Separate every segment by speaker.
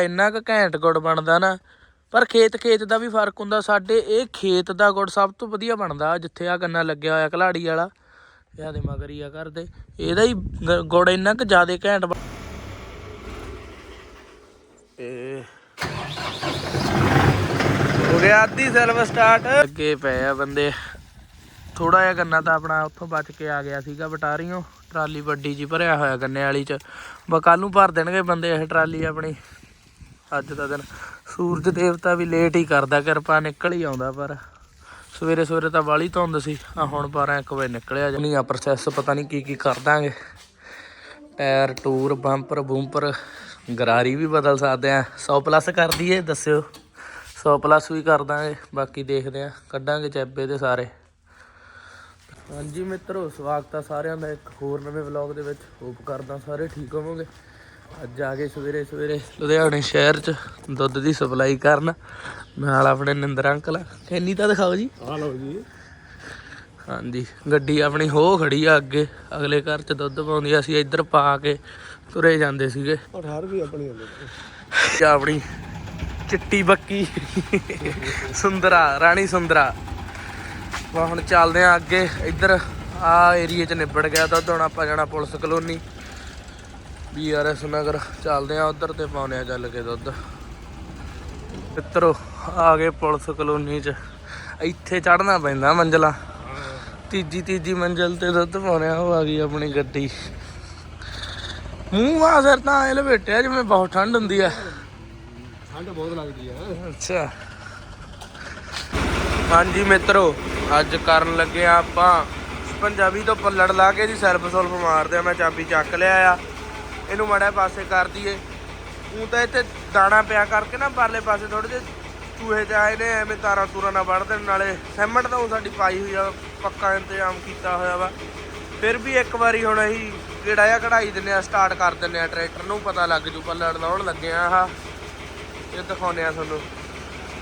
Speaker 1: ਇੰਨਾ ਕੁ ਘੈਂਟ ਗੁੜ ਬਣਦਾ ਨਾ ਪਰ ਖੇਤ ਖੇਤ ਦਾ ਵੀ ਫ਼ਰਕ ਹੁੰਦਾ ਸਾਡੇ ਇਹ ਖੇਤ ਦਾ ਗੁੜ ਸਭ ਤੋਂ ਵਧੀਆ ਬਣਦਾ ਜਿੱਥੇ ਆ ਗੰਨਾ ਲੱਗਿਆ ਹੋਇਆ ਕਲਾੜੀ ਵਾਲਾ। ਇਹ ਦੇ ਮਗਰ ਹੀ ਆ ਕਰਦੇ ਇਹਦਾ ਹੀ ਗੁੜ ਇੰਨਾ ਕੁ ਜ਼ਿਆਦਾ ਘੈਂਟ ਬਣ- ਇਹ ਹੋ ਗਿਆ ਅੱਧੀ ਸਟਾਰਟ ਅੱਗੇ ਪਏ ਆ ਬੰਦੇ। ਥੋੜਾ ਜਿਹਾ ਗੰਨਾ ਤਾਂ ਆਪਣਾ ਉੱਥੋਂ ਬਚ ਕੇ ਆ ਗਿਆ ਸੀਗਾ ਬਟਾਰੀਓ ਟਰਾਲੀ ਵੱਡੀ ਜੀ ਭਰਿਆ ਹੋਇਆ ਗੰਨੇ ਵਾਲੀ ਚ। ਬਾ ਕੱਲ ਨੂੰ ਭਰ ਦੇਣਗੇ ਬੰਦੇ ਇਹ ਟਰਾਲੀ ਆਪਣੀ। ਅੱਜ ਦਾ ਦਿਨ। ਸੂਰਜ ਦੇਵਤਾ ਵੀ ਲੇਟ ਹੀ ਕਰਦਾ, ਕਿਰਪਾ ਨਿਕਲ ਹੀ ਆਉਂਦਾ, ਪਰ ਸਵੇਰੇ ਸਵੇਰੇ ਤਾਂ ਵਾਲੀ ਧੁੰਦ ਸੀ ਆ ਹੁਣ 12 1 ਵਜੇ ਨਿਕਲਿਆ ਨਹੀਂ, ਆ ਪ੍ਰੋਸੈਸ ਪਤਾ ਨਹੀਂ ਕੀ ਕੀ ਕਰ ਦਾਂਗੇ। ਟਾਇਰ, ਟੂਰ, ਬੰਪਰ, ਬੂੰਪਰ, ਗਰਾਰੀ ਵੀ ਬਦਲ ਸਕਦੇ ਆ। 100 ਪਲੱਸ ਕਰ ਦਈਏ, ਦੱਸਿਓ। 100 ਪਲੱਸ ਵੀ ਕਰ ਦਾਂਗੇ, ਬਾਕੀ ਦੇਖਦੇ ਆ। ਕੱਢਾਂਗੇ ਚੈਬੇ ਦੇ ਸਾਰੇ। ਹਾਂਜੀ ਮਿੱਤਰੋ, ਸਵਾਗਤ ਆ ਸਾਰਿਆਂ ਦਾ ਇੱਕ ਹੋਰ ਨਵੇਂ ਵਲੌਗ ਦੇ ਵਿੱਚ। ਹੋਪ ਕਰਦਾ ਸਾਰੇ ਠੀਕ ਹੋਵੋਗੇ। ਅੱਜ ਆ ਗਏ ਸਵੇਰੇ ਸਵੇਰੇ ਲੁਧਿਆਣੇ ਸ਼ਹਿਰ 'ਚ ਦੁੱਧ ਦੀ ਸਪਲਾਈ ਕਰਨ। ਨਾਲ ਆਪਣੇ ਨਿੰਦਰ ਅੰਕਲ। ਕੈਨੀ ਤਾਂ ਦਿਖਾਓ ਜੀ।
Speaker 2: ਆ ਲਓ ਜੀ।
Speaker 1: ਹਾਂਜੀ ਗੱਡੀ ਆਪਣੀ ਹੋ ਖੜੀ ਆ ਅੱਗੇ। ਅਗਲੇ ਘਰ 'ਚ ਦੁੱਧ ਪਾਉਂਦੀ ਆ, ਅਸੀਂ ਇੱਧਰ ਪਾ ਕੇ ਤੁਰੇ ਜਾਂਦੇ ਸੀਗੇ।
Speaker 2: ਔਰ ਹਰ ਵੀ ਆਪਣੀ ਹੁੰਦੀ
Speaker 1: ਤੇ ਆਪਣੀ ਚਿੱਟੀ ਬੱਕੀ। ਸੁੰਦਰਾ ਰਾਣੀ ਸੁੰਦਰਾ। ਵਾ ਹੁਣ ਚੱਲਦੇ ਆ ਅੱਗੇ। ਇੱਧਰ ਆ ਏਰੀਏ 'ਚ ਨਿਬੜ ਗਿਆ ਦੁੱਧ। ਹੁਣ ਆਪਾਂ ਜਾਣਾ ਪੁਲਿਸ ਕਲੋਨੀ। ਬੀਆਰਐਸ ਨਗਰ ਚੱਲਦੇ ਆ ਉਧਰ ਤੇ ਪਾਉਨੇ ਆ ਚੱਲ ਕੇ ਦੁੱਧ। ਮਿੱਤਰੋ ਆ ਗਏ ਪੁਲਿਸ ਕਲੋਨੀ 'ਚ। ਇੱਥੇ ਚੜਨਾ ਪੈਂਦਾ ਮੰਜ਼ਲਾ। ਤੀਜੀ ਤੀਜੀ ਮੰਜ਼ਲ ਤੇ ਦੁੱਧ ਪਾਉਨੇ ਆ ਉਹ ਆ ਗਈ ਆਪਣੀ ਗੱਡੀ। ਮੂੰਹ ਆ ਸਿਰ ਤਾਂ ਲਪੇਟਿਆ ਜਿਵੇਂ ਬਹੁਤ ਠੰਡ ਹੁੰਦੀ ਆ।
Speaker 2: ਠੰਡ ਬਹੁਤ ਲੱਗਦੀ ਆ।
Speaker 1: ਅੱਛਾ। ਹਾਂਜੀ ਮਿੱਤਰੋ ਅੱਜ ਕਰਨ ਲੱਗੇ ਆ ਆਪਾਂ। ਪੰਜਾਬੀ ਤੋਂ ਪੱਲੜ ਲਾ ਕੇ ਦੀ ਸੈਲਫ ਸੁਲਫ ਮਾਰਦੇ ਆ। ਮੈਂ ਚਾਬੀ ਚੱਕ ਲਿਆ ਆ। ਇਹਨੂੰ ਮੜਾ ਪਾਸੇ ਕਰ ਦਈਏ। ਉਹ ਤਾਂ ਇੱਥੇ ਦਾਣਾ ਪਿਆ ਕਰਕੇ ਨਾ ਪਰਲੇ ਪਾਸੇ ਥੋੜੇ ਜਿਹੇ ਚੂਹੇ ਚ ਆਏ ਨੇ, ਐਵੇਂ ਤਾਰਾਂ ਤੂਰਾਂ ਨਾਲ ਵੜ ਦੇਣ ਨਾਲੇ ਸਿਮਟ ਤਾਂ ਉਹ ਸਾਡੀ ਪਾਈ ਹੋਈ ਆ, ਪੱਕਾ ਇੰਤਜ਼ਾਮ ਕੀਤਾ ਹੋਇਆ ਵਾ। ਫਿਰ ਵੀ ਇੱਕ ਵਾਰੀ ਹੁਣ ਅਸੀਂ ਕਿਹੜਾ ਜਿਹਾ ਕਢਾਈ ਦਿੰਨੇ ਆ ਸਟਾਰਟ ਕਰ ਦਿੰਨੇ ਆ ਟਰੈਕਟਰ ਨੂੰ, ਪਤਾ ਲੱਗ ਜੂ ਪੱਲੜ ਲਾਉਣ ਲੱਗੇ ਆ ਆਹ। ਇਹ ਦਿਖਾਉਨੇ ਆ ਤੁਹਾਨੂੰ।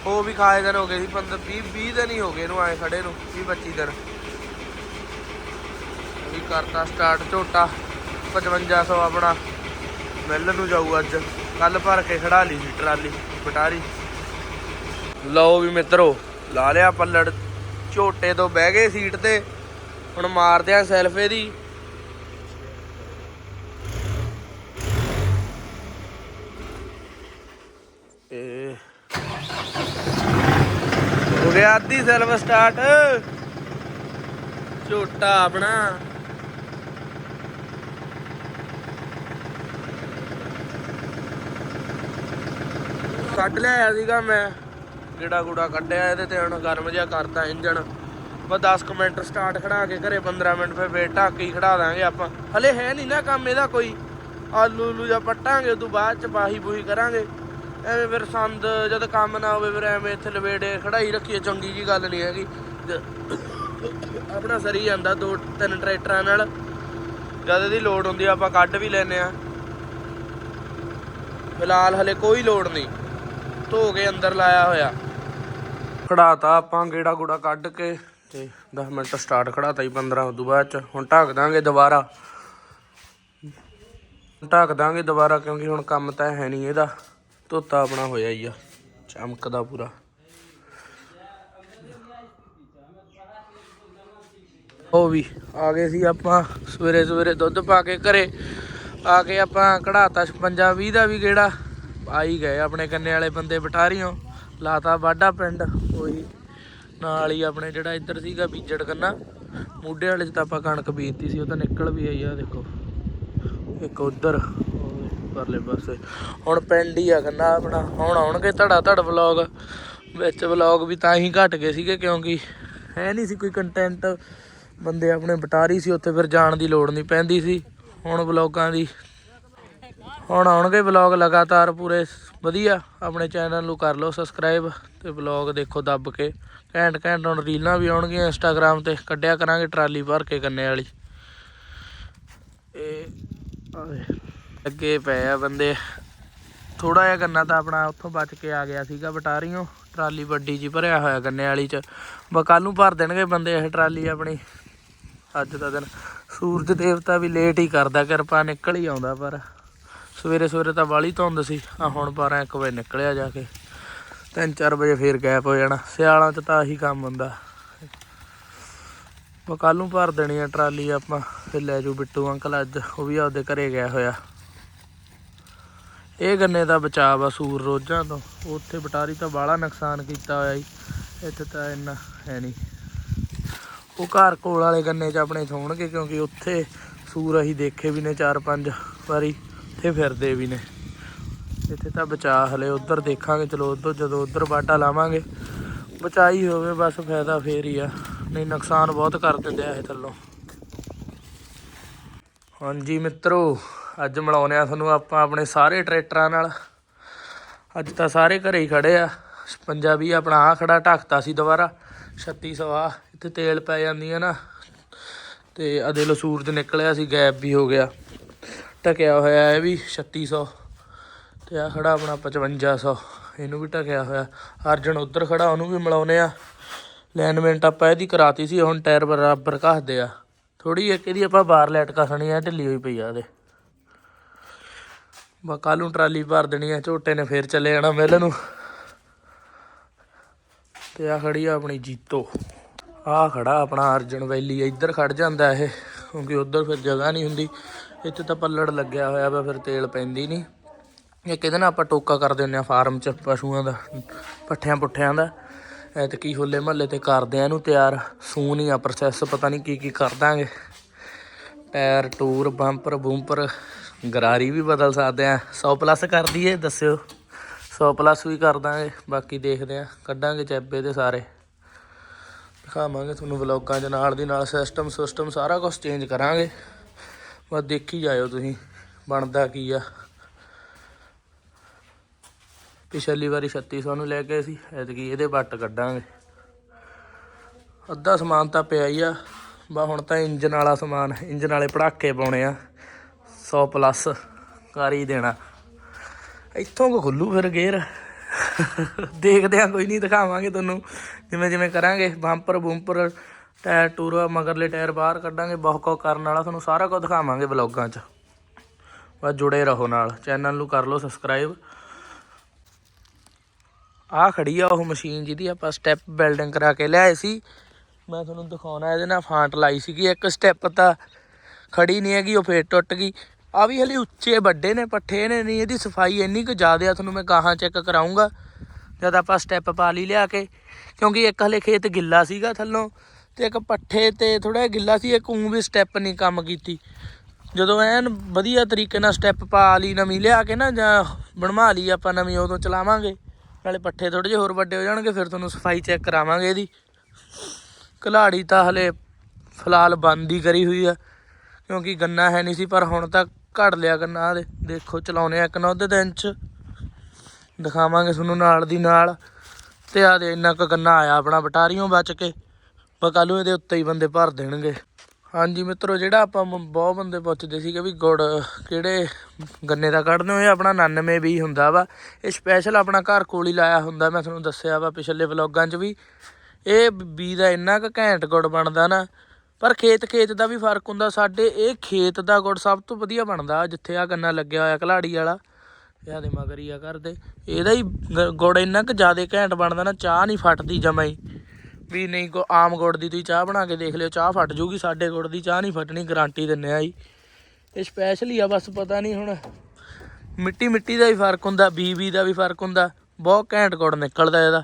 Speaker 1: ਉਹ ਵੀ ਖਾਏ ਦਿਨ ਹੋ ਗਏ ਸੀ 15 20 20 ਦਿਨ ਹੀ ਹੋ ਗਏ ਇਹਨੂੰ ਆਏ ਖੜੇ ਨੂੰ 20 25 ਦਿਨ। ਵੀ ਕਰਤਾ ਸਟਾਰਟ ਝੋਟਾ 5500 ਆਪਣਾ। ਮਿਲ ਨੂੰ ਜਾਊ ਅੱਜ। ਕੱਲ ਭਰ ਕੇ ਖੜਾ ਲਈ ਸੀ ਟਰਾਲੀ ਬਟਾਰੀ ਲਓ ਵੀ ਮਿੱਤਰੋ, ਲਾ ਲਿਆ ਪੱਲੜ। ਝੋਟੇ ਤੋਂ ਬਹਿ ਗਏ ਸੀਟ ਤੇ। ਹੁਣ ਮਾਰਦੇ ਆ ਸੈਲਫੇ ਦੀ। ਇਹ ਹੋ ਗਿਆ ਅੱਧੀ ਸੈਲਫ ਸਟਾਰਟ। ਝੋਟਾ ਆਪਣਾ। ਕੱਢ ਲਿਆ ਸੀਗਾ ਮੈਂ। ਗੇੜਾ ਗੂੜਾ ਕੱਢਿਆ ਇਹਦੇ ਤੇ ਹੁਣ ਗਰਮ ਜਿਹਾ ਕਰਤਾ ਇੰਜਣ। ਬਸ 10 ਕੁ ਮਿੰਟ ਸਟਾਰਟ ਖੜਾ ਕੇ ਘਰੇ 15 ਮਿੰਟ ਫਿਰ ਵੇਟ ਢੱਕ ਕੇ ਹੀ ਖੜਾ ਦਾਂਗੇ ਆਪਾਂ। ਹਲੇ ਹੈ ਨਹੀਂ ਨਾ ਕੰਮ ਇਹਦਾ ਕੋਈ। ਆਲੂ ਲੂ ਜਾਂ ਪੱਟਾਂਗੇ, ਉਦੋਂ ਬਾਅਦ ਚ ਬਾਹੀ ਬੂਹੀ ਕਰਾਂਗੇ। ਐਵੇਂ ਫਿਰ ਸੰਦ ਜਦ ਕੰਮ ਨਾ ਹੋਵੇ ਫਿਰ ਐਵੇਂ ਇੱਥੇ ਲਵੇੜੇ ਖੜਾਈ ਰੱਖੀਏ, ਚੰਗੀ ਜੀ ਗੱਲ ਨਹੀਂ ਹੈਗੀ। ਆਪਣਾ ਸਰੀ ਜਾਂਦਾ ਦੋ ਤਿੰਨ ਟਰੈਕਟਰਾਂ ਨਾਲ। ਜਦ ਇਹਦੀ ਲੋਡ ਹੁੰਦੀ ਆ ਆਪਾਂ ਕੱਢ ਵੀ ਲੈਨੇ ਆ। ਫਿਲਹਾਲ ਹਲੇ ਕੋਈ ਲੋਡ ਨਹੀਂ ਧੋ ਕੇ ਅੰਦਰ ਲਾਇਆ ਹੋਇਆ। ਖੜਾਤਾ ਆਪਾਂ ਗੇੜਾ ਗੂੜਾ ਕੱਢ ਕੇ ਤੇ 10 ਮਿੰਟ ਸਟਾਰਟ ਖੜਾਤਾ ਹੀ 15 ਉਦੋਂ ਬਾਅਦ ਚ। ਹੁਣ ਢੱਕ ਦਾਂਗੇ ਦੁਬਾਰਾ। ਢੱਕ ਦਾਂਗੇ ਦੁਬਾਰਾ ਕਿਉਂਕਿ ਹੁਣ ਕੰਮ ਤਾਂ ਹੈ ਨਹੀਂ ਇਹਦਾ। ਧੋਤਾ ਆਪਣਾ ਹੋਇਆ ਹੀ ਆ, ਚਮਕਦਾ ਪੂਰਾ। ਉਹ ਵੀ ਆ ਗਏ ਸੀ ਆਪਾਂ ਸਵੇਰੇ ਸਵੇਰੇ ਦੁੱਧ ਪਾ ਕੇ ਘਰੇ। ਆ ਕੇ ਆਪਾਂ ਕਢਾਤਾ 56 20 ਦਾ ਵੀ ਗੇੜਾ। ਆਈ ਗਏ ਆਪਣੇ ਕੰਨੇ ਵਾਲੇ ਬੰਦੇ ਬਟਾਰੀਓ, ਲਾਤਾ ਬਾਡਾ ਪਿੰਡ, ਉਹੀ ਨਾਲ ਹੀ ਆਪਣੇ ਜਿਹੜਾ ਇੱਧਰ ਸੀਗਾ ਬੀਜੜ ਕੰਨਾ, ਮੋਢੇ ਵਾਲੇ ਚ ਤਾਂ ਆਪਾਂ ਕਣਕ ਬੀਜਤੀ ਸੀ, ਉਹ ਤਾਂ ਨਿਕਲ ਵੀ ਆਈ ਆ, ਦੇਖੋ। ਇੱਕ ਉਧਰ, ਪਰਲੇ ਪਾਸੇ। ਹੁਣ ਪਿੰਡ ਹੀ ਆ ਕੰਨਾ ਆਪਣਾ। ਹੁਣ ਆਉਣਗੇ ਧੜਾ ਧੜ ਵਲੌਗ, ਵਿੱਚ ਵਲੌਗ ਵੀ ਤਾਂ ਹੀ ਘਟ ਗਏ ਸੀਗੇ, ਕਿਉਂਕਿ ਹੈ ਨਹੀਂ ਸੀ ਕੋਈ ਕੰਟੈਂਟ ਬੰਦੇ ਆਪਣੇ ਬਟਾਰੀ ਸੀ, ਉੱਥੇ ਫਿਰ ਜਾਣ ਦੀ ਲੋੜ ਨਹੀਂ ਪੈਂਦੀ ਸੀ। ਹੁਣ ਵਲੌਗਾਂ ਦੀ ਹੁਣ ਆਉਣਗੇ ਵਲੌਗ ਲਗਾਤਾਰ ਪੂਰੇ ਵਧੀਆ। ਆਪਣੇ ਚੈਨਲ ਨੂੰ ਕਰ ਲਓ ਸਬਸਕ੍ਰਾਈਬ ਤੇ ਵਲੌਗ ਦੇਖੋ ਦੱਬ ਕੇ। ਘੈਂਟ ਘੈਂਟ ਹੁਣ ਰੀਲਾਂ ਵੀ ਆਉਣਗੀਆਂ ਇੰਸਟਾਗ੍ਰam ਤੇ, ਕੱਢਿਆ ਕਰਾਂਗੇ ਟਰਾਲੀ ਭਰ ਕੇ ਗੰਨੇ ਵਾਲੀ। ਇਹ ਆਵੇ ਅੱਗੇ ਪਏ ਆ ਬੰਦੇ। ਥੋੜਾ ਜਿਹਾ ਗੰਨਾ ਤਾਂ ਆਪਣਾ ਉੱਥੋਂ ਬਚ ਕੇ ਆ ਗਿਆ ਸੀਗਾ ਬਟਾਰੀਓ। ਟਰਾਲੀ ਵੱਡੀ ਜੀ ਭਰਿਆ ਹੋਇਆ ਗੰਨੇ ਵਾਲੀ ਚ। ਬਾ ਕੱਲ ਨੂੰ ਭਰ ਦੇਣਗੇ ਬੰਦੇ ਇਹ ਟਰਾਲੀ ਆਪਣੀ। ਅੱਜ ਦਾ ਦਿਨ। ਸੂਰਜ ਦੇਵਤਾ ਵੀ ਲੇਟ ਹੀ ਕਰਦਾ, ਕਿਰਪਾ ਨਿਕਲ ਹੀ ਆਉਂਦਾ ਪਰ। ਸਵੇਰੇ ਸਵੇਰੇ ਤਾਂ ਵਾਲੀ ਧੁੰਦ ਸੀ। ਆ ਹੁਣ 12 1 ਵਜੇ ਨਿਕਲਿਆ ਜਾ ਕੇ। 3-4 ਵਜੇ ਫੇਰ ਗੈਪ ਹੋ ਜਾਣਾ। ਸਿਆਲਾਂ 'ਚ ਤਾਂ ਆਹੀ ਕੰਮ ਹੁੰਦਾ। ਮੈਂ ਕੱਲ ਨੂੰ ਭਰ ਦੇਣੀ ਆ ਟਰਾਲੀ ਆਪਾਂ, ਤੇ ਲੈ ਜੂ ਬਿੱਟੂ ਅੰਕਲ ਅੱਜ। ਉਹ ਵੀ ਆਪਦੇ ਘਰੇ ਗਿਆ ਹੋਇਆ। ਇਹ ਗੰਨੇ ਦਾ ਬਚਾਅ ਆ ਸੂਰ ਰੋਜਾਂ ਤੋਂ। ਉੱਥੇ ਬਟਾਰੀ ਤਾਂ ਬਾਹਲਾ ਨੁਕਸਾਨ ਕੀਤਾ ਹੋਇਆ ਜੀ ਇੱਥੇ ਤਾਂ ਇੰਨਾ ਹੈ ਨਹੀਂ। ਉਹ ਘਰ ਕੋਲ ਵਾਲੇ ਗੰਨੇ 'ਚ ਆਪਣੇ ਸੌਣਗੇ, ਕਿਉਂਕਿ ਉੱਥੇ ਸੂਰ ਅਸੀਂ ਦੇਖੇ ਵੀ ਨੇ ਚਾਰ ਪੰਜ ਵਾਰੀ। ਇੱਥੇ ਫਿਰਦੇ ਵੀ ਨੇ। ਇੱਥੇ ਤਾਂ ਬਚਾ ਹਲੇ, ਉਧਰ ਦੇਖਾਂਗੇ, ਚਲੋ ਉਧਰ ਜਦੋਂ ਉਧਰ ਬਾਟਾ ਲਾਵਾਂਗੇ, ਬਚਾਈ ਹੋਵੇ, ਬਸ ਫਾਇਦਾ ਫੇਰ ਹੀ ਆ। ਨਹੀਂ, ਨੁਕਸਾਨ ਬਹੁਤ ਕਰ ਦਿੰਦੇ ਆ ਇਹ ਥੱਲੋਂ। ਹਾਂਜੀ ਮਿੱਤਰੋ, ਅੱਜ ਮਿਲਾਉਂਦੇ ਆ ਤੁਹਾਨੂੰ ਆਪਾਂ ਆਪਣੇ ਸਾਰੇ ਟਰੈਕਟਰਾਂ ਨਾਲ। ਅੱਜ ਤਾਂ ਸਾਰੇ ਘਰੇ ਹੀ ਖੜੇ ਆ। ਪੰਜਾਬੀ ਆਪਣਾ ਆ ਖੜਾ ਢੱਕਤਾ ਸੀ ਦੁਬਾਰਾ 3600 ਆ। ਇੱਥੇ ਤੇਲ ਪੈ ਜਾਂਦੀ ਹੈ ਨਾ। ਤੇ ਅਦੇ ਲੋ ਸੂਰਜ ਨਿਕਲਿਆ ਸੀ, ਗੈਪ ਵੀ ਹੋ ਗਿਆ। ਢਕਿਆ ਹੋਇਆ ਇਹ ਵੀ 3600 ਤੇ ਆ ਖੜਾ ਆਪਣਾ 5500 ਇਹਨੂੰ ਵੀ ਢਕਿਆ ਹੋਇਆ। ਅਰਜਨ ਉਧਰ ਖੜਾ, ਉਹਨੂੰ ਵੀ ਮਿਲਾਉਨੇ ਆ ਲੈਨਮੈਂਟ ਆਪਾਂ ਇਹਦੀ ਕਰਾਤੀ ਸੀ, ਹੁਣ ਟਾਇਰ ਬਰਾਬਰ ਘਸਦੇ ਆ। ਥੋੜੀ ਇੱਕ ਇਹਦੀ ਆਪਾਂ ਬਾਰ ਲੈਟ ਕਸਣੀ ਆ ਢਿੱਲੀ ਹੋਈ ਪਈ ਆ ਇਹਦੇ ਬਾ ਕੱਲ ਨੂੰ ਟਰਾਲੀ ਭਰ ਦੇਣੀ ਆ, ਝੋਟੇ ਨੇ ਫੇਰ ਚੱਲੇ ਜਾਣਾ ਮਿਲ ਨੂੰ। ਤੇ ਆ ਖੜੀ ਆ ਆਪਣੀ ਜੀਤੋ। ਆ ਖੜਾ ਆਪਣਾ ਅਰਜਨ ਵੈਲੀ, ਇੱਧਰ ਖੜ ਜਾਂਦਾ ਇਹ, ਕਿਉਂਕਿ ਉਧਰ ਫਿਰ ਜਗ੍ਹਾ ਨਹੀਂ ਹੁੰਦੀ। ਇੱਥੇ ਤਾਂ ਪੱਲੜ ਲੱਗਿਆ ਹੋਇਆ ਵਾ, ਫਿਰ ਤੇਲ ਪੈਂਦੀ ਨਹੀਂ ਇਹ ਕਿਹਦੇ ਨਾਲ ਆਪਾਂ ਟੋਕਾ ਕਰ ਦਿੰਦੇ ਆ ਫਾਰਮ ਚ, ਪਸ਼ੂਆਂ ਦਾ, ਪੱਠਿਆਂ ਪੁੱਠਿਆਂ ਦਾ। ਐਤਕੀ ਹੋਲੇ ਮਹੱਲੇ ਤੇ ਕਰਦੇ ਆ ਇਹਨੂੰ ਤਿਆਰ। ਸੂਨ ਹੀ ਆ ਪ੍ਰੋਸੈਸ ਪਤਾ ਨਹੀਂ ਕੀ ਕੀ ਕਰ ਦਾਂਗੇ। ਟਾਇਰ ਟੂਰ, ਬੰਪਰ, ਬੂੰਪਰ, ਗਰਾਰੀ ਵੀ ਬਦਲ ਸਕਦੇ ਆ 100 ਪਲੱਸ ਕਰ ਦਈਏ, ਦੱਸਿਓ। 100 ਪਲੱਸ ਵੀ ਕਰ ਦਾਂਗੇ, ਬਾਕੀ ਦੇਖਦੇ ਆ ਕੱਢਾਂਗੇ ਚੈਬੇ ਦੇ ਸਾਰੇ। ਦਿਖਾਵਾਂਗੇ ਤੁਹਾਨੂੰ ਵਲੌਗਾਂ 'ਚ ਨਾਲ ਦੀ ਨਾਲ ਸਿਸਟਮ ਸਿਸਟਮ ਸਾਰਾ ਕੁਝ ਚੇਂਜ ਕਰਾਂਗੇ। ਬਸ ਦੇਖੀ ਜਾਇਓ ਤੁਸੀਂ, ਬਣਦਾ ਕੀ ਆ। ਪਿਛਲੀ ਵਾਰੀ 3600 ਨੂੰ ਲੈ ਕੇ ਸੀ, ਐਤਕੀ ਇਹਦੇ ਵੱਟ ਕੱਢਾਂਗੇ। ਅੱਧਾ ਸਮਾਨ ਤਾਂ ਪਿਆ ਹੀ ਆ ਬਾ ਹੁਣ ਤਾਂ ਇੰਜਨ ਵਾਲਾ ਸਮਾਨ ਇੰਜਨ ਵਾਲੇ ਪੜਾਕੇ ਪਾਉਣੇ ਆ 100 ਪਲੱਸ ਕਰ ਹੀ ਦੇਣਾ। ਇੱਥੋਂ ਕੋ ਖੁੱਲੂ ਫਿਰ ਗੇਰ ਦੇਖਦੇ ਆ, ਕੋਈ ਨਹੀਂ ਦਿਖਾਵਾਂਗੇ ਤੁਹਾਨੂੰ ਜਿਵੇਂ ਜਿਵੇਂ ਕਰਾਂਗੇ ਬੰਪਰ ਬੂੰਪਰ ਟਾਇਰ ਟੂਰ ਮਗਰਲੇ ਟਾਇਰ ਬਾਹਰ ਕੱਢਾਂਗੇ, ਬਹੁਤ ਕੁਝ ਕਰਨ ਵਾਲਾ, ਤੁਹਾਨੂੰ ਸਾਰਾ ਕੁਝ ਦਿਖਾਵਾਂਗੇ ਵਲੌਗਾਂ 'ਚ। ਬਸ ਜੁੜੇ ਰਹੋ ਨਾਲ, ਚੈਨਲ ਨੂੰ ਕਰ ਲਓ ਸਬਸਕ੍ਰਾਈਬ ਆ ਖੜੀ ਆ ਉਹ ਮਸ਼ੀਨ ਜਿਹਦੀ ਆਪਾਂ ਸਟੈਪ ਬਿਲਡਿੰਗ ਕਰਾ ਕੇ ਲਿਆਏ ਸੀ। ਮੈਂ ਤੁਹਾਨੂੰ ਦਿਖਾਉਣਾ, ਇਹਦੇ ਨਾਲ ਫਾਂਟ ਲਾਈ ਸੀਗੀ, ਇੱਕ ਸਟੈਪ ਤਾਂ ਖੜੀ ਨਹੀਂ ਹੈਗੀ, ਉਹ ਫੇਰ ਟੁੱਟ ਗਈ। ਆ ਵੀ ਹਲੇ ਉੱਚੇ ਵੱਡੇ ਨੇ, ਪੱਠੇ ਨੇ, ਨਹੀਂ, ਇਹਦੀ ਸਫ਼ਾਈ ਇੰਨੀ ਕੁ ਜ਼ਿਆਦਾ ਆ, ਤੁਹਾਨੂੰ ਮੈਂ ਗਾਹਾਂ ਚੈੱਕ ਕਰਾਉਂਗਾ। ਜਦ ਆਪਾਂ ਸਟੈਪ ਪਾ ਲਈ ਲਿਆ ਕੇ, ਕਿਉਂਕਿ ਇੱਕ ਹਲੇ ਖੇਤ ਗਿੱਲਾ ਸੀਗਾ ਥੱਲੋਂ ਤੇ ਇੱਕ ਪੱਠੇ ਤੇ ਥੋੜਾ ਗਿੱਲਾ ਸੀ, ਇੱਕ ਉਂ ਵੀ ਸਟੈਪ ਨਹੀਂ ਕੰਮ ਕੀਤੀ। ਜਦੋਂ ਐਨ ਵਧੀਆ ਤਰੀਕੇ ਨਾਲ ਸਟੈਪ ਪਾ ਲਈ, ਨਵੀਂ ਲਿਆ ਕੇ ਨਾ, ਜਾਂ ਬਣਵਾ ਲਈ ਆਪਾਂ ਨਵੀਂ, ਉਦੋਂ ਚਲਾਵਾਂਗੇ। ਨਾਲੇ ਪੱਠੇ ਥੋੜੇ ਜਿਹੇ ਹੋਰ ਵੱਡੇ ਹੋ ਜਾਣਗੇ, ਫਿਰ ਤੁਹਾਨੂੰ ਸਫ਼ਾਈ ਚੈੱਕ ਕਰਾਵਾਂਗੇ ਇਹਦੀ। ਕਲਾੜੀ ਤਾਂ ਹਲੇ ਫਿਲਹਾਲ ਬੰਦ ਹੀ ਕਰੀ ਹੋਈ ਆ, ਕਿਉਂਕਿ ਗੰਨਾ ਹੈ ਨਹੀਂ ਸੀ, ਪਰ ਹੁਣ ਤਾਂ ਘੜ ਲਿਆ ਗੰਨਾ ਆਹ ਦੇ ਦੇਖੋ ਚਲਾਉਨੇ ਆ ਇੱਕ ਨਾ ਉਹਦੇ ਦਿਨ ਚ। ਦਿਖਾਵਾਂਗੇ ਤੁਹਾਨੂੰ ਨਾਲ ਦੀ ਨਾਲ। ਤੇ ਆ ਦੇ ਇੰਨਾ ਕੁ ਗੰਨਾ ਆਇਆ ਆਪਣਾ ਬਟਾਰੀਓਂ ਬਚ ਕੇ। ਪਰ ਕੱਲ੍ਹ ਨੂੰ ਇਹਦੇ ਉੱਤੇ ਹੀ ਬੰਦੇ ਭਰ ਦੇਣਗੇ। ਹਾਂਜੀ ਮਿੱਤਰੋ, ਜਿਹੜਾ ਆਪਾਂ ਬਹੁਤ ਬੰਦੇ ਪੁੱਛਦੇ ਸੀਗੇ ਵੀ ਗੁੜ ਕਿਹੜੇ ਗੰਨੇ ਦਾ ਕੱਢਦੇ ਹੋ ਇਹ ਆਪਣਾ 99 ਵੀ ਹੁੰਦਾ ਵਾ। ਇਹ ਸਪੈਸ਼ਲ ਆਪਣਾ ਘਰ ਕੋਲ ਹੀ ਲਾਇਆ ਹੁੰਦਾ, ਮੈਂ ਤੁਹਾਨੂੰ ਦੱਸਿਆ ਵਾ ਪਿਛਲੇ ਵਲੌਗਾਂ 'ਚ ਵੀ। ਇਹ ਬੀ ਦਾ ਇੰਨਾ ਕੁ ਘੈਂਟ ਗੁੜ ਬਣਦਾ ਨਾ, ਪਰ ਖੇਤ ਖੇਤ ਦਾ ਵੀ ਫ਼ਰਕ ਹੁੰਦਾ। ਸਾਡੇ ਇਹ ਖੇਤ ਦਾ ਗੁੜ ਸਭ ਤੋਂ ਵਧੀਆ ਬਣਦਾ, ਜਿੱਥੇ ਆ ਗੰਨਾ ਲੱਗਿਆ ਹੋਇਆ ਕਲਾੜੀ ਵਾਲਾ। ਇਹ ਦੇ ਮਗਰ ਹੀ ਆ ਕਰਦੇ ਇਹਦਾ ਹੀ ਗੁੜ ਇੰਨਾ ਕੁ ਜ਼ਿਆਦਾ ਘੈਂਟ ਬਣਦਾ ਨਾ, ਚਾਹ ਨਹੀਂ ਫਟਦੀ ਜਮਾਂ ਵੀ ਨਹੀਂ ਕੋ ਆਮ ਗੁੜ ਦੀ ਤੁਸੀਂ ਚਾਹ ਬਣਾ ਕੇ ਦੇਖ ਲਿਓ, ਚਾਹ ਫਟ ਜੂਗੀ, ਸਾਡੇ ਗੁੜ ਦੀ ਚਾਹ ਨਹੀਂ ਫਟਣੀ ਗਾਰੰਟੀ ਦਿੰਨੇ ਆ ਜੀ। ਇਹ ਸਪੈਸ਼ਲੀ ਆ, ਬਸ ਪਤਾ ਨਹੀਂ ਹੁਣ ਮਿੱਟੀ ਮਿੱਟੀ ਦਾ ਵੀ ਫ਼ਰਕ ਹੁੰਦਾ ਬੀ ਬੀ ਦਾ ਵੀ ਫ਼ਰਕ ਹੁੰਦਾ, ਬਹੁਤ ਘੈਂਟ ਗੁੜ ਨਿਕਲਦਾ ਇਹਦਾ।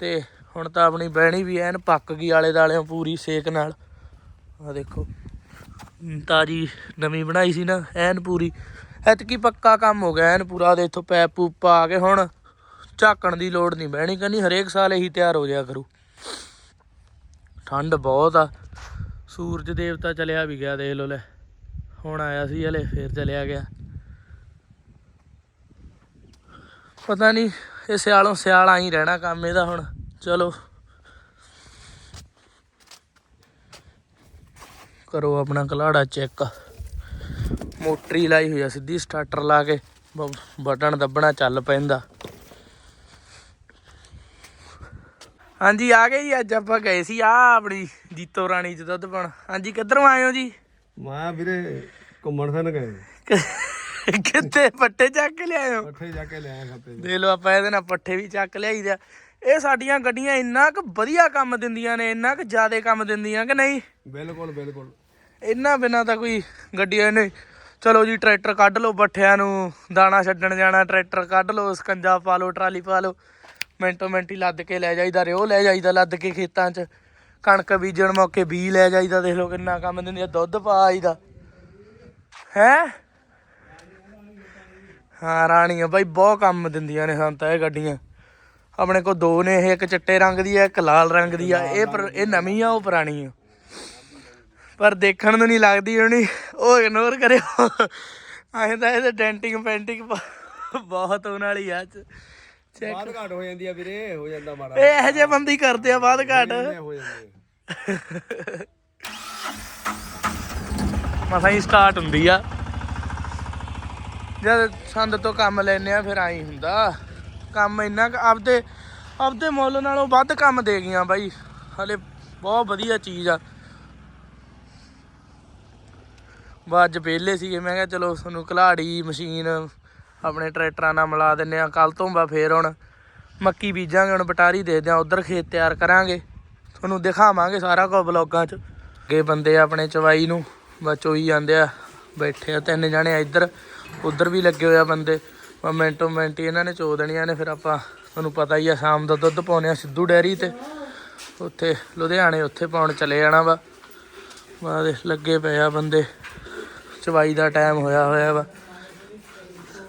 Speaker 1: ਤੇ ਹੁਣ ਤਾਂ ਆਪਣੀ ਬਹਿਣੀ ਵੀ ਐਨ ਪੱਕ ਗਈ ਆਲੇ ਦਾਲਿਓਂ ਪੂਰੀ ਸੇਕ ਨਾਲ। ਆ ਦੇਖੋ ਤਾਜੀ ਨਵੀਂ ਬਣਾਈ ਸੀ ਨਾ, ਐਨ ਪੂਰੀ। ਐਤਕੀ ਪੱਕਾ ਕੰਮ ਹੋ ਗਿਆ ਐਨ ਪੂਰਾ ਦੇ ਇੱਥੋਂ ਪੈਪ ਪੂਪ ਪਾ ਕੇ ਹੁਣ ਝਾਕਣ ਦੀ ਲੋੜ ਨਹੀਂ ਬਹਿਣੀ, ਕਹਿੰਦੀ ਹਰੇਕ ਸਾਲ ਇਹੀ ਤਿਆਰ ਹੋ ਜਾਇਆ ਕਰੂ। ਠੰਡ ਬਹੁਤ ਆ। ਸੂਰਜ ਦੇਵਤਾ ਚਲਿਆ ਵੀ ਗਿਆ, ਦੇਖ ਲੋ ਲੈ। ਹੁਣ ਆਇਆ ਸੀ ਹਲੇ, ਫੇਰ ਚਲਿਆ ਗਿਆ। ਪਤਾ ਨਹੀਂ ਇਹ ਸਿਆਲੋਂ ਸਿਆਲ ਆਈ ਰਹਿਣਾ ਕੰਮ ਇਹਦਾ ਹੁਣ। ਚਲੋ। ਕਰੋ ਆਪਣਾ ਕਲਾੜਾ ਚੈੱਕ। ਮੋਟਰੀ ਲਾਈ ਹੋਈ ਆ, ਸਿੱਧੀ ਸਟਾਰਟਰ ਲਾ ਕੇ ਬ- ਬਟਨ ਦੱਬਣਾ ਚੱਲ ਪੈਂਦਾ। ਹਾਂਜੀ ਆ ਗਏ ਜੀ ਅੱਜ ਆਪਾਂ ਗਏ ਸੀ ਆ ਆਪਣੀ ਜੀਤੋ ਰਾਣੀ ਚ ਦੁੱਧ ਪਾਣ ਹਾਂਜੀ ਕਿੱਧਰੋਂ ਆਏ ਹੋ ਜੀ?
Speaker 2: ਮੈਂ ਵੀਰੇ ਘੁੰਮਣ ਫਿਰਨ ਗਏ।
Speaker 1: ਕਿੱਥੇ ਪੱਟੇ ਚੱਕ ਕੇ ਲਿਆਏ ਹੋ?
Speaker 2: ਪੱਠੇ ਜਾ ਕੇ ਲਿਆਇਆ ਖੱਪੇ
Speaker 1: ਦੇਖ ਲਓ ਆਪਾਂ ਇਹਦੇ ਨਾਲ ਪੱਠੇ ਵੀ ਚੱਕ ਲਿਆਈਦੇ ਆ। ਇਹ ਸਾਡੀਆਂ ਗੱਡੀਆਂ ਇੰਨਾ ਕੁ ਵਧੀਆ ਕੰਮ ਦਿੰਦੀਆਂ ਨੇ ਇੰਨਾ ਕੁ ਜ਼ਿਆਦਾ ਕੰਮ ਦਿੰਦੀਆਂ ਕਿ ਨਹੀਂ?
Speaker 2: ਬਿਲਕੁਲ ਬਿਲਕੁਲ।
Speaker 1: ਇਹਨਾਂ ਬਿਨਾਂ ਤਾਂ ਕੋਈ ਗੱਡੀਆਂ ਨਹੀਂ ਚਲੋ ਜੀ ਟਰੈਕਟਰ ਕੱਢ ਲਓ ਬੱਠਿਆਂ ਨੂੰ ਦਾਣਾ ਛੱਡਣ ਜਾਣਾ ਟਰੈਕਟਰ ਕੱਢ ਲਓ ਸਕੰਜਾ ਪਾ ਲਓ ਟਰਾਲੀ ਪਾ ਲਓ। ਮਿੰਟੋ ਮਿੰਟ ਹੀ ਲੱਦ ਕੇ ਲੈ ਜਾਈਦਾ ਰਿਓ, ਲੈ ਜਾਈਦਾ ਲੱਦ ਕੇ ਖੇਤਾਂ 'ਚ। ਕਣਕ ਬੀਜਣ ਮੌਕੇ ਬੀ ਲੈ ਜਾਈਦਾ, ਦੇਖ ਲਓ ਕਿੰਨਾ ਕੰਮ ਦਿੰਦੀ ਆ, ਦੁੱਧ ਪਾ ਆਈਦਾ। ਹੈ? ਹਾਂ, ਰਾਣੀਆਂ ਬਾਈ ਬਹੁਤ ਕੰਮ ਦਿੰਦੀਆਂ ਨੇ ਸਾਨੂੰ ਤਾਂ ਇਹ ਗੱਡੀਆਂ। ਆਪਣੇ ਕੋਲ ਦੋ ਨੇ ਇਹ ਇੱਕ ਚਿੱਟੇ ਰੰਗ ਦੀ ਆ, ਇੱਕ ਲਾਲ ਰੰਗ ਦੀ ਆ। ਇਹ ਪਰ- ਇਹ ਨਵੀਂ ਆ, ਉਹ ਪੁਰਾਣੀ ਆ। ਪਰ ਦੇਖਣ ਨੂੰ ਨਹੀਂ ਲੱਗਦੀ ਹੋਣੀ, ਉਹ ਇਗਨੋਰ ਕਰਿਓ। ਐਂ ਤਾਂ ਇਹਦੇ ਡੈਂਟਿੰਗ ਪੈਂਟਿੰਗ ਬਹੁਤ ਹੋਣ ਵਾਲੀ ਆ ਚੈੱਕ
Speaker 2: ਬਾਅਦ ਘਾਟ ਹੋ ਜਾਂਦੀ ਆ ਵੀਰੇ ਹੋ ਜਾਂਦਾ ਮਾੜਾ
Speaker 1: ਇਹ ਇਹੋ ਜਿਹੇ ਬੰਦੇ ਹੀ ਕਰਦੇ ਆ ਬਾਅਦ ਘਾਟ।
Speaker 2: ਇਹ ਹੋ ਜਾਂਦੇ
Speaker 1: ਮਸਾਂ ਹੀ ਸਟਾਰਟ ਹੁੰਦੀ ਆ। ਜਦ ਸੰਦ ਤੋਂ ਕੰਮ ਲੈਨੇ ਆ ਫਿਰ ਆਈ ਹੁੰਦਾ। ਕੰਮ ਇੰਨਾ ਕੁ ਆਪਦੇ ਆਪਦੇ ਮੁੱਲ ਨਾਲੋਂ ਵੱਧ ਕੰਮ ਦੇ ਗਈਆਂ ਬਾਈ। ਹਲੇ ਬਹੁਤ ਵਧੀਆ ਚੀਜ਼ ਆ। ਬਾ ਅੱਜ ਵਿਹਲੇ ਸੀਗੇ ਮੈਂ ਕਿਹਾ ਚਲੋ ਤੁਹਾਨੂੰ ਘਲਾੜੀ ਮਸ਼ੀਨ ਆਪਣੇ ਟਰੈਕਟਰਾਂ ਨਾਲ ਮਿਲਾ ਦਿੰਨੇ ਆ ਕੱਲ ਤੋਂ ਬਾ ਫੇਰ ਹੁਣ ਮੱਕੀ ਬੀਜਾਂਗੇ, ਹੁਣ ਬਟਾਰੀ ਦੇ ਦਿਆਂ, ਉਧਰ ਖੇਤ ਤਿਆਰ ਕਰਾਂਗੇ। ਤੁਹਾਨੂੰ ਦਿਖਾਵਾਂਗੇ ਸਾਰਾ ਕੁਝ ਬਲੌਗਾਂ 'ਚ। ਅੱਗੇ ਬੰਦੇ ਆਪਣੇ ਚਵਾਈ ਨੂੰ, ਬਸ ਚੋਈ ਜਾਂਦੇ ਆ, ਬੈਠੇ ਆ ਤਿੰਨ ਜਣੇ ਆ ਇੱਧਰ। ਉਧਰ ਵੀ ਲੱਗੇ ਹੋਏ ਆ ਬੰਦੇ। ਬਸ ਮਿੰਟੋ ਮਿੰਟ ਹੀ ਇਹਨਾਂ ਨੇ ਚੋ ਦੇਣੀਆਂ ਨੇ, ਫਿਰ ਆਪਾਂ ਤੁਹਾਨੂੰ ਪਤਾ ਹੀ ਆ, ਸ਼ਾਮ ਦਾ ਦੁੱਧ ਪਾਉਨੇ ਆ ਸਿੱਧੂ ਡੈਰੀ ਤੇ। ਉੱਥੇ ਲੁਧਿਆਣੇ ਉੱਥੇ ਪਾਉਣ ਚਲੇ ਜਾਣਾ ਵਾ। ਬਾਦੇ ਲੱਗੇ ਪਏ ਆ ਬੰਦੇ। ਚਵਾਈ ਦਾ ਟਾਈਮ ਹੋਇਆ ਹੋਇਆ ਵਾ।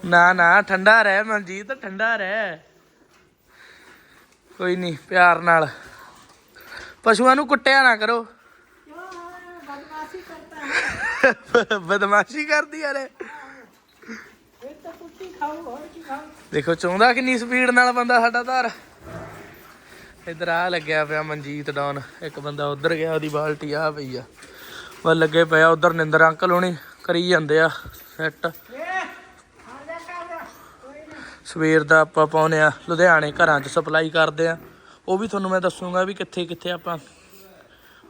Speaker 1: ਨਾ ਨਾ, ਠੰਡਾ ਰਹਿ ਮਨਜੀਤ, ਠੰਡਾ ਰਹਿ। ਕੋਈ ਨਹੀਂ ਪਿਆਰ ਨਾਲ। ਪਸ਼ੂਆਂ ਨੂੰ ਕੁੱਟਿਆ ਨਾ ਕਰੋ। ਬਦਮਾਸ਼ੀ ਕਰਦੀ ਯਾਰੇ ਦੇਖੋ ਚਾਹੁੰਦਾ ਕਿੰਨੀ ਸਪੀਡ ਨਾਲ ਬੰਦਾ ਸਾਡਾ ਧਾਰ। ਇਧਰ ਆ ਲੱਗਿਆ ਪਿਆ ਮਨਜੀਤ ਡਾਉਨ। ਇੱਕ ਬੰਦਾ ਉਧਰ ਗਿਆ, ਉਹਦੀ ਬਾਲਟੀ ਆ ਪਈ ਆ। ਉਹ ਲੱਗੇ ਪਿਆ ਉਧਰ, ਨਿੰਦਰ ਅੰਕਲ ਹੋਣੀ ਕਰੀ ਜਾਂਦੇ ਆ ਸੈੱਟ ਸਵੇਰ ਦਾ ਆਪਾਂ ਪਾਉਨੇ ਆ ਲੁਧਿਆਣੇ ਘਰਾਂ 'ਚ ਸਪਲਾਈ ਕਰਦੇ ਆ ਉਹ ਵੀ ਤੁਹਾਨੂੰ ਮੈਂ ਦੱਸੂਗਾ ਵੀ ਕਿੱਥੇ ਕਿੱਥੇ ਆਪਾਂ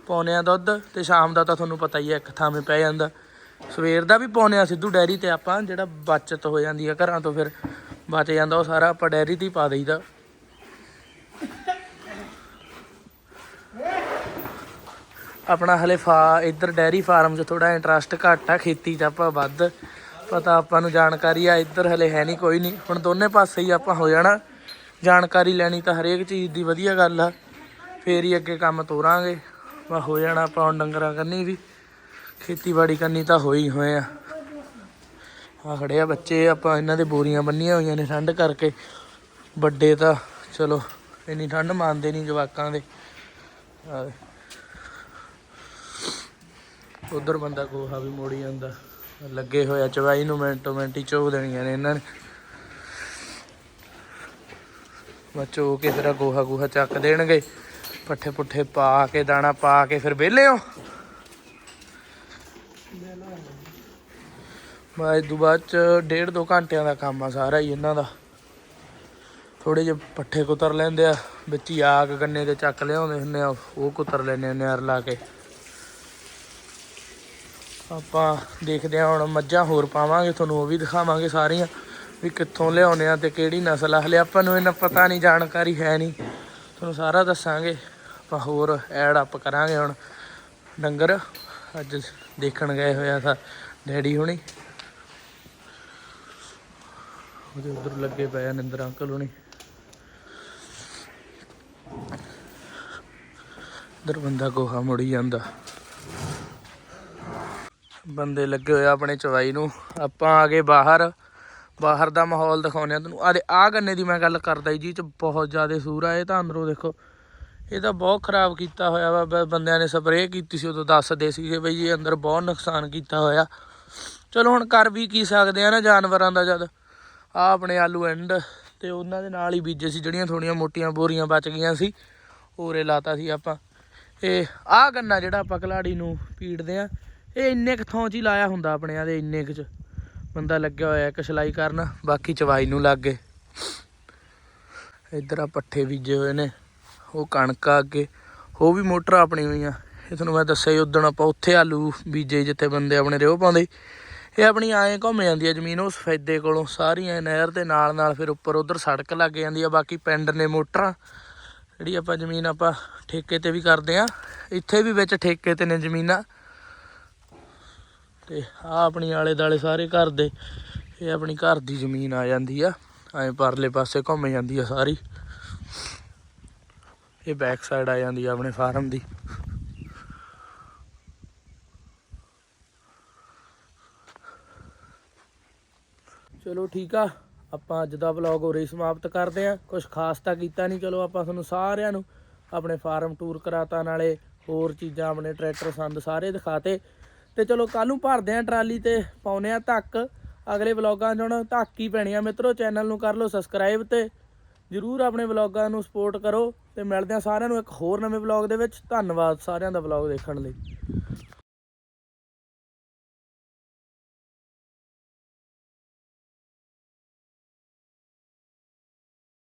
Speaker 1: ਪਾਉਨੇ ਆ ਦੁੱਧ ਤੇ ਸ਼ਾਮ ਦਾ ਤਾਂ ਤੁਹਾਨੂੰ ਪਤਾ ਹੀ ਹੈ, ਇੱਕ ਥਾਵੇਂ ਪੈ ਜਾਂਦਾ। ਸਵੇਰ ਦਾ ਵੀ ਪਾਉਨੇ ਆ ਸਿੱਧੂ ਡੈਰੀ ਤੇ ਆਪਾਂ, ਜਿਹੜਾ ਬਚਤ ਹੋ ਜਾਂਦੀ ਆ ਘਰਾਂ ਤੋਂ ਫਿਰ ਬਚ ਜਾਂਦਾ, ਉਹ ਸਾਰਾ ਆਪਾਂ ਡੈਰੀ ਤੇ ਹੀ ਪਾ ਦੇਈਦਾ। ਆਪਣਾ ਹਲੇ ਫਾ, ਇੱਧਰ ਡੈਰੀ ਫਾਰਮ 'ਚ ਥੋੜਾ ਇੰਟਰਸਟ ਘੱਟ ਆ, ਖੇਤੀ 'ਚ ਆਪਾਂ ਵੱਧ। ਪਤਾ ਆਪਾਂ ਨੂੰ ਜਾਣਕਾਰੀ ਆ, ਇੱਧਰ ਹਲੇ ਹੈ ਨਹੀਂ, ਕੋਈ ਨਹੀਂ। ਹੁਣ ਦੋਨੇ ਪਾਸੇ ਹੀ ਆਪਾਂ ਹੋ ਜਾਣਾ। ਜਾਣਕਾਰੀ ਲੈਣੀ ਤਾਂ ਹਰੇਕ ਚੀਜ਼ ਦੀ ਵਧੀਆ ਗੱਲ ਆ। ਫੇਰ ਹੀ ਅੱਗੇ ਕੰਮ ਤੋਰਾਂਗੇ। ਵਾ ਹੋ ਜਾਣਾ ਆਪਾਂ ਹੁਣ ਡੰਗਰਾਂ ਕਰਨੀ ਵੀ। ਖੇਤੀਬਾੜੀ ਕਰਨੀ ਤਾਂ ਹੋਈ ਹੋਏ ਆ। ਆ ਖੜੇ ਆ ਬੱਚੇ, ਆਪਾਂ ਇਹਨਾਂ ਦੇ ਬੋਰੀਆਂ ਬੰਨੀਆਂ ਹੋਈਆਂ ਨੇ ਠੰਡ ਕਰਕੇ। ਵੱਡੇ ਤਾਂ ਚਲੋ, ਇੰਨੀ ਠੰਡ ਮੰਨਦੇ ਨਹੀਂ ਜਵਾਕਾਂ ਦੇ। ਉਧਰ ਬੰਦਾ ਗੋਹਾ ਵੀ ਮੋੜੀ ਜਾਂਦਾ। ਲੱਗੇ ਹੋਇਆ ਚਵਾਈ ਨੂੰ ਮਿੰਟੋ ਮਿੰਟ ਹੀ ਚੋ ਦੇਣੀਆਂ ਨੇ ਇਹਨਾਂ ਨੇ। ਬਚੋ ਕੇ ਫਿਰ ਗੋਹਾ ਗੋਹਾ ਚੱਕ ਦੇਣਗੇ। ਪੱਠੇ ਪੁੱਠੇ ਪਾ ਕੇ, ਦਾਣਾ ਪਾ ਕੇ ਫਿਰ ਵਿਹਲੇ ਹੋ। ਬਾਅਦ ਤੋਂ ਬਾਅਦ ਚ ਡੇਢ ਦੋ ਘੰਟਿਆਂ ਦਾ ਕੰਮ ਆ ਸਾਰਾ ਹੀ ਇਹਨਾਂ ਦਾ। ਥੋੜੇ ਜਿਹੇ ਪੱਠੇ ਕੁਤਰ ਲੈਂਦੇ ਆ, ਵਿੱਚ ਹੀ ਆਗ ਗੰਨੇ ਦੇ ਚੱਕ ਲਿਆਉਂਦੇ ਹੁੰਦੇ ਆ, ਉਹ ਕੁਤਰ ਲੈਂਦੇ ਆ ਨਿਆਰ ਲਾ ਕੇ। ਆਪਾਂ ਦੇਖਦੇ ਹਾਂ ਹੁਣ ਮੱਝਾਂ ਹੋਰ ਪਾਵਾਂਗੇ, ਤੁਹਾਨੂੰ ਉਹ ਵੀ ਦਿਖਾਵਾਂਗੇ ਸਾਰੀਆਂ ਵੀ ਕਿੱਥੋਂ ਲਿਆਉਣੇ ਆ ਤੇ ਕਿਹੜੀ ਨਸਲ ਆ। ਹਲੇ ਆਪਾਂ ਨੂੰ ਇਹਨਾਂ ਪਤਾ ਨਹੀਂ, ਜਾਣਕਾਰੀ ਹੈ ਨਹੀਂ। ਤੁਹਾਨੂੰ ਸਾਰਾ ਦੱਸਾਂਗੇ, ਆਪਾਂ ਹੋਰ ਐਡ ਅਪ ਕਰਾਂਗੇ ਹੁਣ। ਡੰਗਰ ਅੱਜ ਦੇਖਣ ਗਏ ਹੋਇਆ ਤਾਂ ਡੈਡੀ ਹੁਣੀ। ਉਹਦੇ ਉਧਰ ਲੱਗੇ ਪਏ ਆ ਨਿੰਦਰ ਅੰਕਲ ਹੁਣੀ। ਉਧਰ ਬੰਦਾ ਗੋਹਾ ਮੁੜੀ ਜਾਂਦਾ। ਬੰਦੇ ਲੱਗੇ ਹੋਏ ਆ ਆਪਣੇ ਚਵਾਈ ਨੂੰ। ਆਪਾਂ ਆ ਗਏ ਬਾਹਰ। ਬਾਹਰ ਦਾ ਮਾਹੌਲ ਦਿਖਾਉਂਦੇ ਆ ਤੁਹਾਨੂੰ। ਆਦੇ ਆ ਗੰਨੇ ਦੀ ਮੈਂ ਗੱਲ ਕਰਦਾ ਜੀ ਚ ਬਹੁਤ ਜ਼ਿਆਦਾ ਸੂਰ ਆ। ਇਹ ਤਾਂ ਅੰਦਰੋਂ ਦੇਖੋ। ਇਹ ਤਾਂ ਬਹੁਤ ਖਰਾਬ ਕੀਤਾ ਹੋਇਆ ਵਾ। ਬੰਦਿਆਂ ਨੇ ਸਪਰੇਅ ਕੀਤੀ ਸੀ, ਉਦੋਂ ਦੱਸਦੇ ਸੀਗੇ ਬਈ ਇਹ ਅੰਦਰ ਬਹੁਤ ਨੁਕਸਾਨ ਕੀਤਾ ਹੋਇਆ। ਚਲੋ ਹੁਣ ਕਰ ਵੀ ਕੀ ਸਕਦੇ ਆ ਨਾ ਜਾਨਵਰਾਂ ਦਾ ਜਦ। ਆ ਆਪਣੇ ਆਲੂ ਐਂਡ ਤੇ ਉਹਨਾਂ ਦੇ ਨਾਲ ਹੀ ਬੀਜੇ ਸੀ, ਜਿਹੜੀਆਂ ਥੋੜੀਆਂ ਮੋਟੀਆਂ ਬੋਰੀਆਂ ਬਚ ਗਈਆਂ ਸੀ। ਹੋਰੇ ਲਾਤਾ ਸੀ ਆਪਾਂ। ਇਹ ਆ ਗੰਨਾ ਜਿਹੜਾ ਆਪਾਂ ਕਲਾੜੀ ਨੂੰ ਪੀੜਦੇ ਆ। ਇਹ ਇੰਨੇ ਕੁ ਥਾਂ 'ਚ ਹੀ ਲਾਇਆ ਹੁੰਦਾ ਆਪਣੇ ਆ ਦੇ ਇੰਨੇ ਕੁ 'ਚ। ਬੰਦਾ ਲੱਗਿਆ ਹੋਇਆ ਇੱਕ ਸਿਲਾਈ ਕਰਨ, ਬਾਕੀ ਚਵਾਈ ਨੂੰ ਲੱਗ ਗਏ। ਇੱਧਰ ਆ ਪੱਠੇ ਬੀਜੇ ਹੋਏ ਨੇ, ਉਹ ਕਣਕ ਆ ਅੱਗੇ, ਉਹ ਵੀ ਮੋਟਰ ਆਪਣੀ ਹੋਈਆਂ ਇਹ ਤੁਹਾਨੂੰ ਮੈਂ ਦੱਸਿਆ ਹੀ ਉਦੋਂ ਆਪਾਂ ਉੱਥੇ ਆਲੂ ਬੀਜੇ ਜਿੱਥੇ ਬੰਦੇ ਆਪਣੇ ਰਿਓ ਪਾਉਂਦੇ। ਇਹ ਆਪਣੀ ਐਂ ਘੁੰਮ ਜਾਂਦੀ ਆ ਜ਼ਮੀਨ ਉਹ ਸਫੈਦੇ ਕੋਲੋਂ, ਸਾਰੀਆਂ ਨਹਿਰ ਦੇ ਨਾਲ ਨਾਲ ਫਿਰ ਉੱਪਰ ਉਧਰ ਸੜਕ ਲੱਗ ਜਾਂਦੀ ਆ, ਬਾਕੀ ਪਿੰਡ ਨੇ ਮੋਟਰਾਂ। ਜਿਹੜੀ ਆਪਾਂ ਜ਼ਮੀਨ ਆਪਾਂ ਠੇਕੇ ਤੇ ਵੀ ਕਰਦੇ ਆ, ਇੱਥੇ ਵੀ ਵਿੱਚ ਠੇਕੇ ਤੇ ਨੇ ਜ਼ਮੀਨਾਂ। ਤੇ ਆ ਆਪਣੀ ਆਲੇ ਦਾਲੇ ਸਾਰੇ ਘਰ ਦੇ, ਇਹ ਆਪਣੀ ਘਰ ਦੀ ਜ਼ਮੀਨ ਆ ਜਾਂਦੀ ਆ। ਐਂ ਪਰਲੇ ਪਾਸੇ ਘੁੰਮ ਜਾਂਦੀ ਆ ਸਾਰੀ। ਇਹ ਬੈਕ ਸਾਈਡ ਆ ਜਾਂਦੀ ਆ ਆਪਣੇ ਫਾਰਮ ਦੀ। ਚਲੋ ਠੀਕ ਆ, ਆਪਾਂ ਅੱਜ ਦਾ ਵਲੌਗ ਉਰੇ ਸਮਾਪਤ ਕਰਦੇ ਆ। ਕੁਝ ਖਾਸ ਤਾਂ ਕੀਤਾ ਨਹੀਂ, ਚਲੋ ਆਪਾਂ ਤੁਹਾਨੂੰ ਸਾਰਿਆਂ ਨੂੰ ਆਪਣੇ ਫਾਰਮ ਟੂਰ ਕਰਾਤਾ, ਨਾਲੇ ਹੋਰ ਚੀਜ਼ਾਂ ਆਪਣੇ ਟਰੈਕਟਰ ਸੰਦ ਸਾਰੇ ਦਿਖਾਤੇ। ਤੇ ਚਲੋ ਕੱਲ ਨੂੰ ਭਰਦੇ ਆ ਟਰਾਲੀ ਤੇ ਪਾਉਨੇ ਆ ਧੱਕ। ਅਗਲੇ ਵਲੌਗਾਂ 'ਚ ਹੁਣ ਧੱਕ ਹੀ ਪੈਣੀ ਆ। ਮਿੱਤਰੋ ਚੈਨਲ ਨੂੰ ਕਰ ਲਓ ਸਬਸਕ੍ਰਾਈਬ ਤੇ ਜਰੂਰ ਆਪਣੇ ਵਲੌਗਾਂ ਨੂੰ ਸਪੋਰਟ ਕਰੋ ਤੇ ਮਿਲਦੇ ਆ ਸਾਰਿਆਂ ਨੂੰ ਇੱਕ ਹੋਰ ਨਵੇਂ ਵਲੌਗ ਦੇ ਵਿੱਚ। ਧੰਨਵਾਦ ਸਾਰਿਆਂ ਦਾ ਵਲੌਗ ਦੇਖਣ ਲਈ।